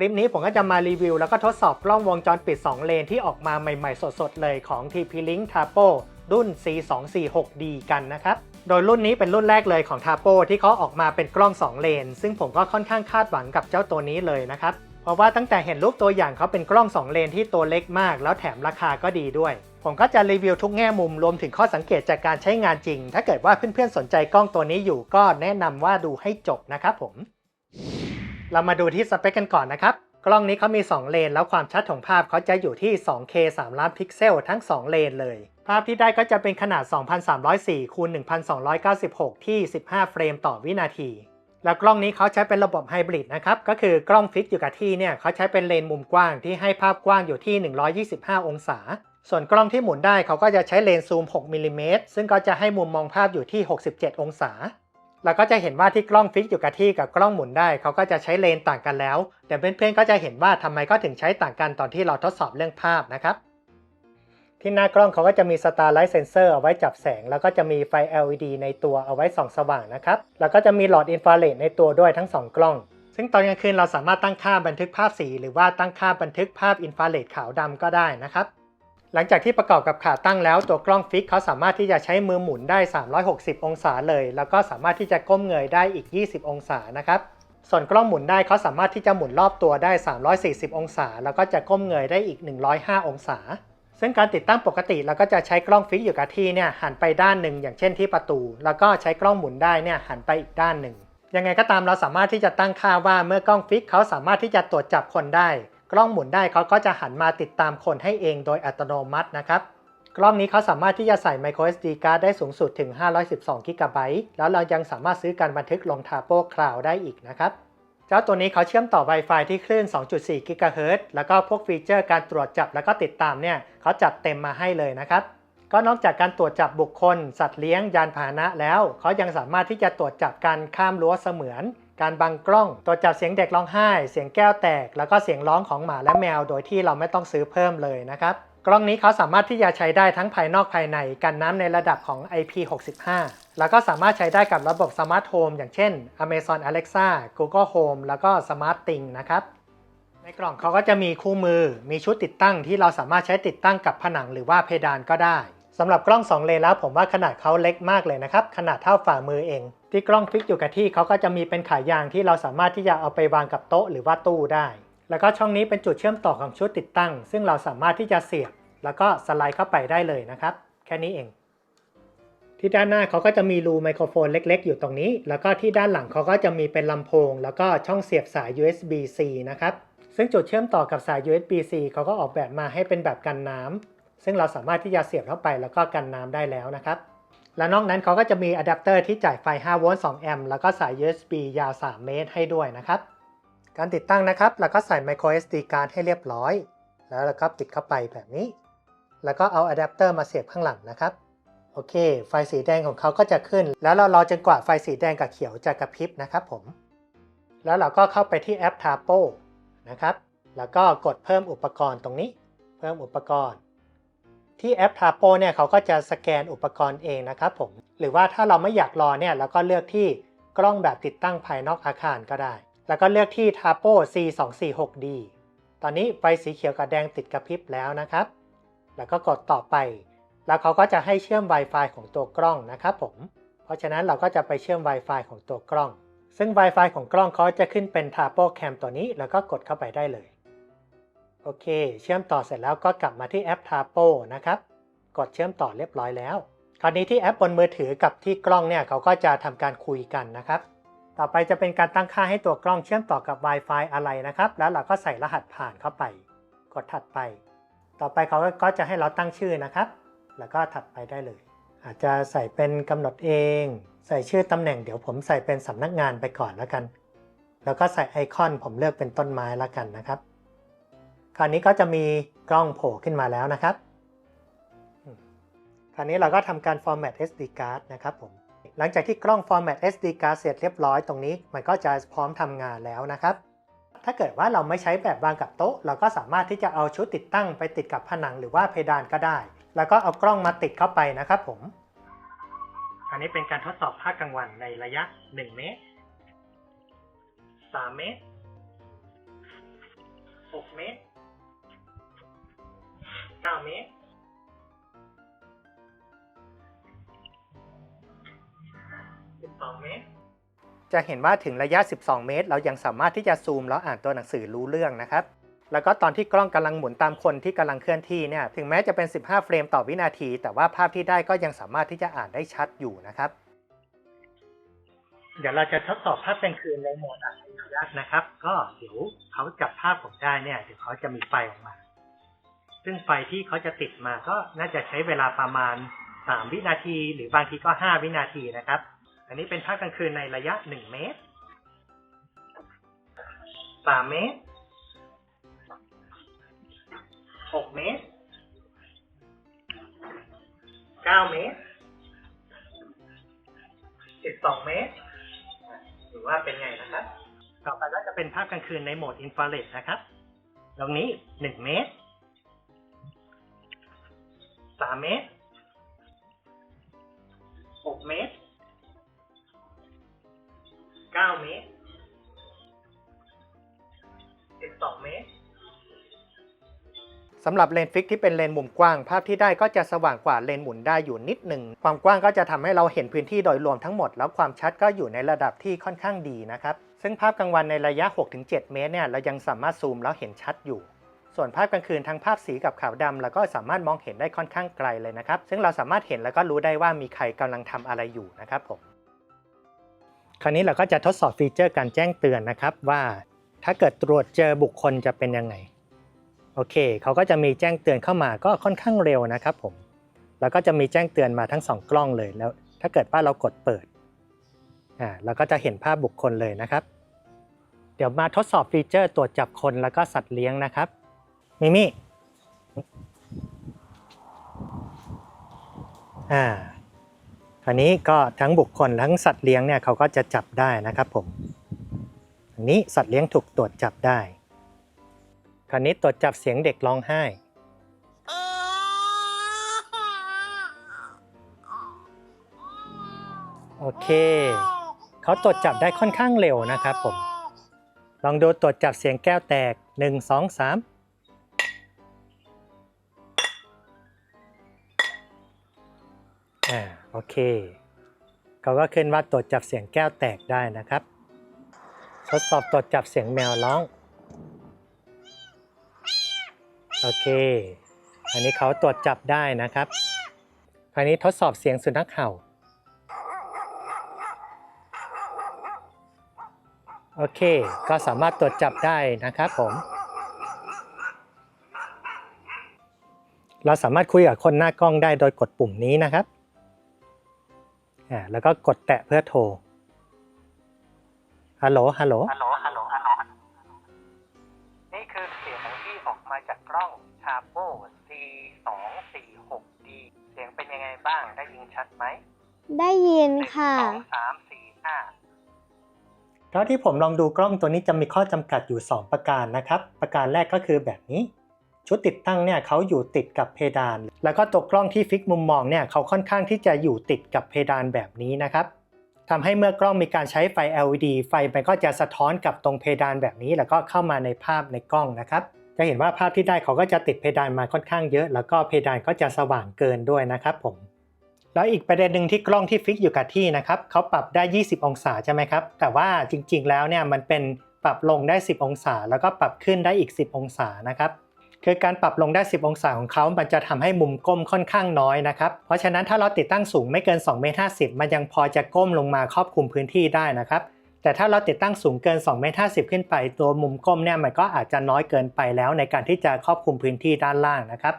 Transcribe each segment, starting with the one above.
คลิปนี้ผมก็จะมารีวิวแล้วก็ทดสอบกล้องวงจรปิด 2 เลนที่ออกมาใหม่ๆ สดๆ เลยของ TP-Link Tapo รุ่น C246D กันนะครับ โดยรุ่นนี้เป็นรุ่นแรกเลยของ Tapo ที่เขาออกมาเป็นกล้อง 2 เลน ซึ่งผมก็ค่อนข้างคาดหวังกับเจ้าตัวนี้เลยนะครับ เพราะว่าตั้งแต่เห็นรูปตัวอย่างเขาเป็นกล้อง 2 เลนที่ตัวเล็กมาก แล้วแถมราคาก็ดีด้วย ผมก็จะรีวิวทุกแง่มุมรวมถึงข้อสังเกตจากการใช้งานจริง ถ้าเกิดว่าเพื่อนๆสนใจกล้องตัวนี้อยู่ก็แนะนำว่าดูให้จบนะครับผม เรามาดูที่สเปคกันก่อนนะครับ กล้องนี้เขามี 2 เลน แล้วความชัดของภาพเขาจะอยู่ที่ 2K 3 ล้านพิกเซลทั้ง 2 เลนเลย ภาพที่ได้ก็จะเป็นขนาด 2304คูณ1296 ที่ 15 เฟรมต่อวินาที แล้วกล้องนี้เขาใช้เป็นระบบไฮบริดนะครับ ก็คือกล้องฟิกอยู่กับที่เนี่ยเขาใช้เป็นเลนมุมกว้างที่ให้ภาพกว้างอยู่ที่ 125 องศา ส่วนกล้องที่หมุนได้เขาก็จะใช้เลนซูม 6 มิลลิเมตรซึ่งก็จะให้มุมมองภาพอยู่ที่ 67 องศา เราก็จะเห็นว่าที่กล้องฟิกอยู่กับที่กับกล้องหมุนได้เขาก็จะใช้เลนต่างกันแล้ว แต่เพื่อนๆก็จะเห็นว่าทำไมก็ถึงใช้ต่างกันตอนที่เราทดสอบเรื่องภาพนะครับ ที่หน้ากล้องเขาก็จะมี Starlight Sensor เอาไว้จับแสง แล้วก็จะมีไฟ LED ในตัวเอาไว้ส่องสว่างนะครับ แล้วก็จะมีหลอดอินฟราเรดในตัวด้วยทั้ง 2 กล้อง ซึ่งตอนกลางคืนเราสามารถตั้งค่าบันทึกภาพสี หรือว่าตั้งค่าบันทึกภาพอินฟราเรดขาวดำก็ได้นะครับ หลังจากที่ประกอบกับขาตั้งแล้วตัวกล้องฟิกเขาสามารถที่จะใช้มือหมุนได้ 360 องศาเลย แล้วก็สามารถที่จะก้มเงยได้อีก 20 องศานะครับส่วนกล้องหมุนได้เขาสามารถที่จะหมุนรอบตัวได้ 340 องศา แล้วก็จะก้มเงยได้อีก 105 องศา ซึ่งการติดตั้งปกติเราก็จะใช้กล้องฟิกอยู่กับที่เนี่ยหันไปด้านหนึ่งอย่างเช่นที่ประตู แล้วก็ใช้กล้องหมุนได้เนี่ยหันไปอีกด้านหนึ่งยังไงก็ตามเราสามารถที่จะตั้งค่าว่าเมื่อกล้องฟิกเขาสามารถที่จะตรวจจับคนได้ กล้องหมุนได้เขาก็จะหันมาติดตามคนให้เองโดยอัตโนมัตินะครับ กล้องนี้เขาสามารถที่จะใส่ microSD card ได้สูงสุดถึง 512 g b แล้วเรายังสามารถซื้อการบันทึกลง Tapo Cloud ได้อีกนะครับ เจ้าตัวนี้เขาเชื่อมต่อ Wi-Fi ที่คลื่น 2.4 GHz แล้วก็พวกฟีเจอร์การตรวจจับแล้วก็ติดตามเนี่ยเขาจัดเต็มมาให้เลยนะครับก็นอกจากการตรวจจับบุคคล สัตว์เลี้ยงยานพาหนะแล้ว เขายังสามารถที่จะตรวจจับการข้ามรั้วเสมือน การบังกล้องตรวจับเสียงเด็กร้องไห้ เสียงแก้วแตก แล้วก็เสียงร้องของหมาและแมว โดยที่เราไม่ต้องซื้อเพิ่มเลยนะครับ กล้องนี้เขาสามารถที่จะใช้ได้ทั้งภายนอกภายในกันน้ำในระดับของ IP65 แล้วก็สามารถใช้ได้กับระบบ Smart Home อย่างเช่น Amazon Alexa Google Home แล้วก็ Smart Thing นะครับในกล่องเขาก็จะมีคู่มือ มีชุดติดตั้งที่เราสามารถใช้ติดตั้งกับผนังหรือว่าเพดานก็ได้สำหรับกล้อง 2 เลนแล้วผมว่าขนาดเขาเล็กมากเลยนะครับ ขนาดเท่าฝ่ามือเอง ที่กล้องฟิกอยู่กับที่เขาก็จะมีเป็นขายางที่เราสามารถที่จะเอาไปวางกับโต๊ะหรือว่าตู้ได้ แล้วก็ช่องนี้เป็นจุดเชื่อมต่อของชุดติดตั้ง ซึ่งเราสามารถที่จะเสียบ แล้วก็สไลด์เข้าไปได้เลยนะครับ แค่นี้เอง ที่ด้านหน้าเขาก็จะมีรูไมโครโฟนเล็ก ๆ อยู่ตรงนี้ แล้วก็ที่ด้านหลังเขาก็จะมีเป็นลำโพง แล้วก็ช่องเสียบสาย USB-C นะครับ ซึ่งจุดเชื่อมต่อกับสาย USB-C เขาก็ออกแบบมาให้เป็นแบบกันน้ำซึ่งเราสามารถที่จะเสียบเข้าไปแล้วก็กันน้ำได้แล้วนะครับ และนอกนั้นเขาก็จะมีอะแดปเตอร์ที่จ่ายไฟ 5 โวลต์ 2 แอมป์ แล้วก็สาย USB ยาว 3 เมตรให้ด้วยนะครับ การติดตั้งนะครับเราก็ใส่ micro SD card ให้เรียบร้อย แล้วเราก็ปิดเข้าไปแบบนี้ แล้วก็เอาอะแดปเตอร์มาเสียบข้างหลังนะครับ โอเค ไฟสีแดงของเขาก็จะขึ้น แล้วเรารอจนกว่าไฟสีแดงกับเขียวจะกระพริบนะครับผม แล้วเราก็เข้าไปที่แอป Tapo นะครับ แล้วก็กดเพิ่มอุปกรณ์ตรงนี้ เพิ่มอุปกรณ์ ที่แอป Tapo เนี่ยเขาก็จะสแกนอุปกรณ์เองนะครับผม หรือว่าถ้าเราไม่อยากรอเนี่ยเราก็เลือกที่กล้องแบบติดตั้งภายนอกอาคารก็ได้ แล้วก็เลือกที่ Tapo C246D ตอนนี้ไฟสีเขียวกับแดงติดกระพริบแล้วนะครับ แล้วก็กดต่อไป แล้วเขาก็จะให้เชื่อม Wi-Fi ของตัวกล้องนะครับผม เพราะฉะนั้นเราก็จะไปเชื่อม Wi-Fi ของตัวกล้อง ซึ่ง Wi-Fi ของกล้องเขาจะขึ้นเป็น Tapo Cam ตัวนี้ แล้วก็กดเข้าไปได้เลย โอเค เชื่อมต่อเสร็จแล้วก็กลับมาที่แอป Tapo นะครับ กดเชื่อมต่อเรียบร้อยแล้ว คราวนี้ที่แอปบนมือถือกับที่กล้องเนี่ยเขาก็จะทำการคุยกันนะครับ ต่อไปจะเป็นการตั้งค่าให้ตัวกล้องเชื่อมต่อกับ Wi-Fi อะไรนะครับ แล้วเราก็ใส่รหัสผ่านเข้าไป กดถัดไป ต่อไปเขาก็จะให้เราตั้งชื่อนะครับ แล้วก็ถัดไปได้เลย อาจจะใส่เป็นกำหนดเอง ใส่ชื่อตำแหน่งเดี๋ยวผมใส่เป็นสำนักงานไปก่อนแล้วกัน แล้วก็ใส่ไอคอนผมเลือกเป็นต้นไม้แล้วกันนะครับ คราวนี้ก็จะมีกล้องโผล่ขึ้นมาแล้วนะครับ คราวนี้เราก็ทำการ format SD card นะครับผม หลังจากที่กล้อง format SD card เสร็จเรียบร้อยตรงนี้ มันก็จะพร้อมทำงานแล้วนะครับ ถ้าเกิดว่าเราไม่ใช้แบบวางกับโต๊ะ เราก็สามารถที่จะเอาชุดติดตั้งไปติดกับผนังหรือว่าเพดานก็ได้ แล้วก็เอากล้องมาติดเข้าไปนะครับผม อันนี้เป็นการทดสอบภาคกลางวันในระยะ 1 เมตร 3 เมตร 6 เมตร เก้าเมตรสิบสองเมตร จะเห็นว่าถึงระยะ 12 เมตร เรายังสามารถที่จะซูมแล้วอ่านตัวหนังสือรู้เรื่องนะครับ แล้วก็ตอนที่กล้องกำลังหมุนตามคนที่กำลังเคลื่อนที่เนี่ย ถึงแม้จะเป็น 15 เฟรมต่อวินาที แต่ว่าภาพที่ได้ก็ยังสามารถที่จะอ่านได้ชัดอยู่นะครับ เดี๋ยวเราจะทดสอบภาพกลางคืนในโหมดอัจฉริยะนะครับ ก็เดี๋ยวเขาจับภาพผมได้เนี่ย เดี๋ยวเขาจะมีไฟออกมา ซึ่งไฟที่เขาจะติดมาก็น่าจะใช้เวลาประมาณ3วินาที หรือบางทีก็5วินาทีนะครับ อันนี้เป็นภาพกลางคืนในระยะ1เมตร3เมตร6เมตร9เมตร12เมตรหรือว่าเป็นไงนะครับ ต่อไปก็จะเป็นภาพกลางคืนในโหมดอินฟราเรดนะครับ ตรงนี้1เมตร 3เมตร6เมตร9เมตร12เมตรสำหรับเลนส์ฟิกที่เป็นเลนส์มุมกว้าง ภาพที่ได้ก็จะสว่างกว่าเลนส์หมุนได้อยู่นิดหนึ่ง ความกว้างก็จะทำให้เราเห็นพื้นที่โดยรวมทั้งหมด แล้วความชัดก็อยู่ในระดับที่ค่อนข้างดีนะครับ ซึ่งภาพกลางวันในระยะ 6-7 เมตรเนี่ยเรายังสามารถซูมแล้วเห็นชัดอยู่ ส่วนภาพกลางคืนทั้งภาพสีกับขาวดำเราก็สามารถมองเห็นได้ค่อนข้างไกลเลยนะครับ ซึ่งเราสามารถเห็นแล้วก็รู้ได้ว่ามีใครกำลังทำอะไรอยู่นะครับผมคราวนี้เราก็จะทดสอบฟีเจอร์การแจ้งเตือนนะครับว่าถ้าเกิดตรวจเจอบุคคลจะเป็นยังไงโอเคเขาก็จะมีแจ้งเตือนเข้ามาก็ค่อนข้างเร็วนะครับผมแล้วก็จะมีแจ้งเตือนมาทั้งสองกล้องเลยแล้ว ถ้าเกิดว่าเรากดเปิดอ่าเราก็จะเห็นภาพบุคคลเลยนะครับ เดี๋ยวมาทดสอบฟีเจอร์ตรวจจับคนแล้วก็สัตว์เลี้ยงนะครับ มิมิอ่าคราวนี้ก็ทั้งบุคคลทั้งสัตว์เลี้ยงเนี่ยเขาก็จะจับได้นะครับผมอันนี้สัตว์เลี้ยงถูกตรวจจับได้คราวนี้ตรวจจับเสียงเด็กร้องไห้ โอเค เขาตรวจจับได้ค่อนข้างเร็วนะครับผม ลองดูตรวจจับเสียงแก้วแตก 1 2 3 อ่าโอเคเขาก็ขึ้นว่าตรวจจับเสียงแก้วแตกได้นะครับ ทดสอบตรวจจับเสียงแมวร้อง โอเค อันนี้เขาตรวจจับได้นะครับคราวนี้ทดสอบเสียงสุนัขเห่า โอเค ก็สามารถตรวจจับได้นะครับผม เราสามารถคุยกับคนหน้ากล้องได้โดยกดปุ่มนี้นะครับ อ่าแล้วก็กดแตะเพื่อโทรฮัลโหลฮัลโหลฮัลโหลฮัลโหลฮัลโหลนี่คือเสียงที่ออกมาจากกล้อง t a b o C246D เสียงเป็นยังไงบ้างได้ยินชัดไหมได้ยินหนึ่งค่ะสองสามสี่ห้าเท่าที่ผมลองดูกล้องตัวนี้จะมีข้อจำกัดอยู่ 2 ประการนะครับ ประการแรกก็คือแบบนี้ ชุดติดตั้งเนี่ยเขาอยู่ติดกับเพดาน แล้วก็ตัวกล้องที่ฟิกมุมมองเนี่ยเขาค่อนข้างที่จะอยู่ติดกับเพดานแบบนี้นะครับทำให้เมื่อกล้องมีการใช้ไฟ LED ไฟมันก็จะสะท้อนกับตรงเพดานแบบนี้ แล้วก็เข้ามาในภาพในกล้องนะครับ จะเห็นว่าภาพที่ได้เขาก็จะติดเพดานมาค่อนข้างเยอะ แล้วก็เพดานก็จะสว่างเกินด้วยนะครับผม แล้วอีกประเด็นหนึ่งที่กล้องที่ฟิกอยู่กับที่นะครับเขาปรับได้ 20 องศาใช่ไหมครับ แต่ว่าจริง ๆ แล้วเนี่ยมันเป็นปรับลงได้ 10 องศา แล้วก็ปรับขึ้นได้อีก 10 องศานะครับ คือการปรับลงได้ 10 องศาของเขามันจะทำให้มุมก้มค่อนข้างน้อยนะครับ เพราะฉะนั้นถ้าเราติดตั้งสูงไม่เกิน2เมตร50 มันยังพอจะก้มลงมาครอบคลุมพื้นที่ได้นะครับ แต่ถ้าเราติดตั้งสูงเกิน2เมตร50 ขึ้นไป ตัวมุมก้มเนี่ยมันก็อาจจะน้อยเกินไปแล้วในการที่จะครอบคลุมพื้นที่ด้านล่างนะครับ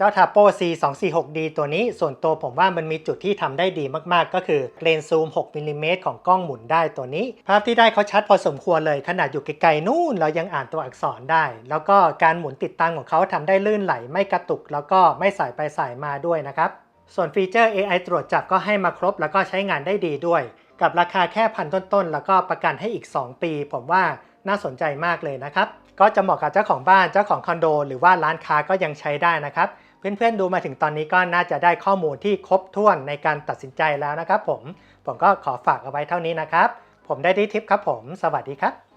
เจ้า t a p o C246D ตัวนี้ส่วนตัวผมว่ามันมีจุดที่ทำได้ดีมากๆ ก็คือเลนส์ซูม 6มิลลิเมตรของกล้องหมุนได้ตัวนี้ ภาพที่ได้เขาชัดพอสมควรเลยขนาดอยู่ไกลๆนู่นเรายังอ่านตัวอักษรได้ แล้วก็การหมุนติดตั้งของเขาทำได้ลื่นไหลไม่กระตุก แล้วก็ไม่สายไปสายมาด้วยนะครับส่วนฟีเจอร์ AI ตรวจจับก็ให้มาครบแล้วก็ใช้งานได้ดีด้วย กับราคาแค่พันต้นๆ แล้วก็ประกันให้อีก 2 ปี ผมว่าน่าสนใจมากเลยนะครับ ก็จะเหมาะกับเจ้าของบ้านเจ้าของคอนโด หรือว่าร้านค้าก็ยังใช้ได้นะครับ เพื่อนๆดูมาถึงตอนนี้ก็น่าจะได้ข้อมูลที่ครบถ้วนในการตัดสินใจแล้วนะครับผม ผมก็ขอฝากเอาไว้เท่านี้นะครับ ผมได้ดีทิปครับผม สวัสดีครับ